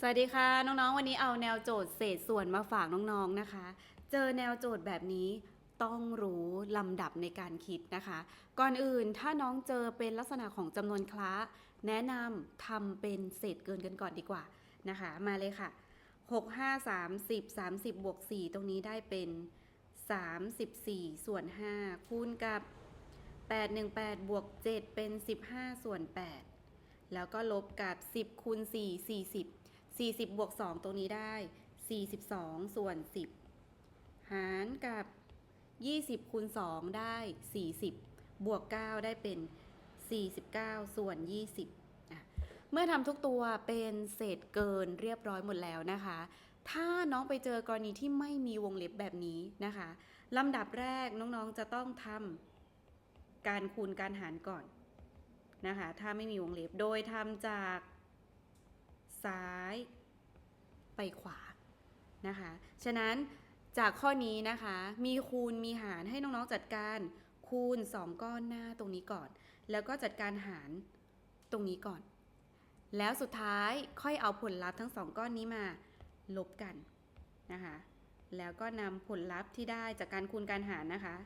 สวัสดีค่ะ น้องๆ วันนี้เอาแนวโจทย์เศษส่วนมาฝากน้องๆนะคะ เจอแนวโจทย์แบบนี้ต้องรู้ลำดับในการคิดนะคะ ก่อนอื่นถ้าน้องเจอเป็นลักษณะของจำนวนคล้าแนะนำทำเป็นเศษเกินกันก่อนดีกว่านะคะ มาเลยค่ะ 6 5 30 30 บวก 4 ตรงนี้ได้เป็น 34 ส่วน 5 คูณกับ 818 บวก 7 เป็น 15 ส่วน 8 แล้วก็ลบกับ 10คูณ4 40 40 บวก 2 ตรงนี้ได้ 42 ส่วน 10 หารกับ 20 คูณ 2 ได้ 40 บวก 9 ได้เป็น 49 ส่วน 20อะเมื่อทำทุกตัวเป็นเศษเกินเรียบร้อยหมดแล้วนะคะ ถ้าน้องไปเจอกรณีที่ไม่มีวงเล็บแบบนี้นะคะลำดับแรกน้องๆจะต้องทำการคูณการหารก่อนนะคะ ถ้าไม่มีวงเล็บโดยทำจาก ซ้ายไปขวานะคะ ฉะนั้นจากข้อนี้นะคะ มีคูณมีหารให้น้องๆจัดการคูณ 2 ก้อนหน้าตรงนี้ก่อน แล้วก็จัดการหารตรงนี้ก่อน แล้วสุดท้ายค่อยเอาผลลัพธ์ทั้งสองก้อนนี้มาลบกันนะคะ แล้วก็นำผลลัพธ์ที่ได้จากการคูณการหารนะคะ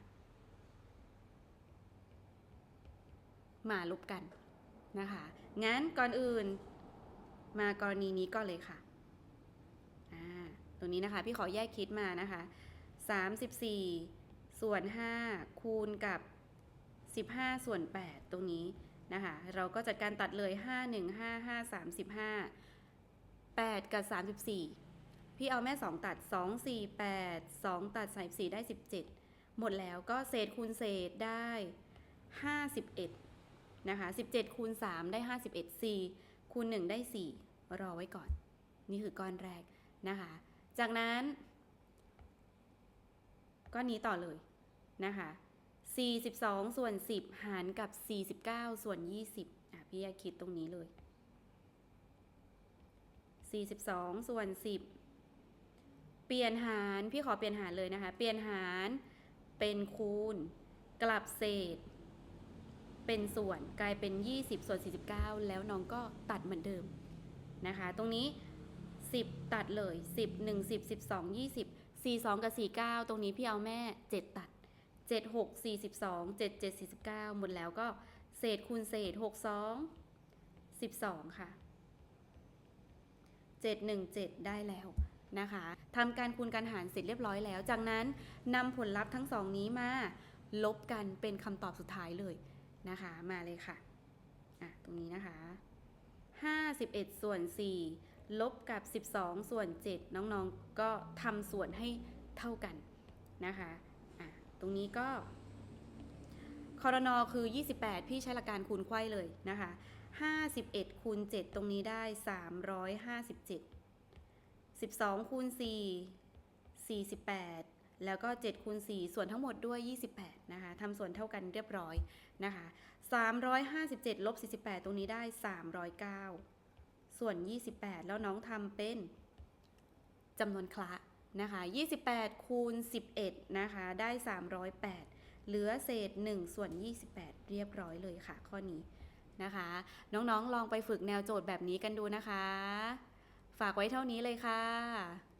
มาลบกันนะคะ งั้นก่อนอื่น มากรณีนี้ก่อนเลยค่ะอ่าตรงนี้นะคะ พี่ขอแยกคิดมานะคะ 34 ส่วน 5 คูณกับ 15 ส่วน 8 ตรงนี้นะคะ เราก็จัดการตัดเลย 5 1 5 5 35 8 กับ 34 พี่เอาแม่ 2 ตัด 2 4 8 2 ตัด 34 ได้ 17 หมดแล้วก็เศษคูณเศษได้ 51 นะคะ 17 คูณ 3 ได้ 51 4 คูณ 1 ได้ 4 รอไว้ก่อน นี่คือก้อนแรกนะคะ จากนั้นก้อนนี้ต่อเลยนะคะ 42 ส่วน 10 หารกับ 49 ส่วน 20อะพี่อยากคิดตรงนี้เลย 42 ส่วน 10 เปลี่ยนหาร พี่ขอเปลี่ยนหารเลยนะคะ เปลี่ยนหารเป็นคูณ กลับเศษ เป็นส่วนกลายเป็น 20 ส่วน 49 แล้วน้องก็ตัดเหมือนเดิมนะคะ ตรงนี้ 10 ตัดเลย 10 1 10 12 20 42 กับ 49 ตรงนี้พี่เอาแม่ 7 ตัด 7 6 42 7 7 49 หมดแล้วก็เศษคูณเศษ 6 2 12 ค่ะ 7 1 7 ได้แล้วนะคะทำการคูณการหารเสร็จเรียบร้อยแล้ว จากนั้นนำผลลัพธ์ทั้งสองนี้มาลบกันเป็นคำตอบสุดท้ายเลย นะคะ มาเลยค่ะ อะ ตรงนี้นะคะ 51 ส่วน 4 ลบกับ 12 ส่วน 7 น้องๆ ก็ทำส่วนให้เท่ากันนะคะ อะ ตรงนี้ก็คอรนอคือ 28 พี่ใช้หลักการคูณไขว้เลยนะคะ 51 คูณ 7 ตรงนี้ได้ 357 12 คูณ 4 48 แล้วก็7คูณ4ส่วนทั้งหมดด้วย 28 นะคะทำส่วนเท่ากันเรียบร้อยนะคะ357ลบ48 ตรงนี้ได้ 309 ส่วน 28 แล้วน้องทำเป็นจำนวนคละนะคะ28 คูณ 11 นะคะ ได้ 308 เหลือเศษ 1 ส่วน 28 เรียบร้อยเลยค่ะ ข้อนี้นะคะ น้องๆ ลองไปฝึกแนวโจทย์แบบนี้กันดูนะคะ ฝากไว้เท่านี้เลยค่ะ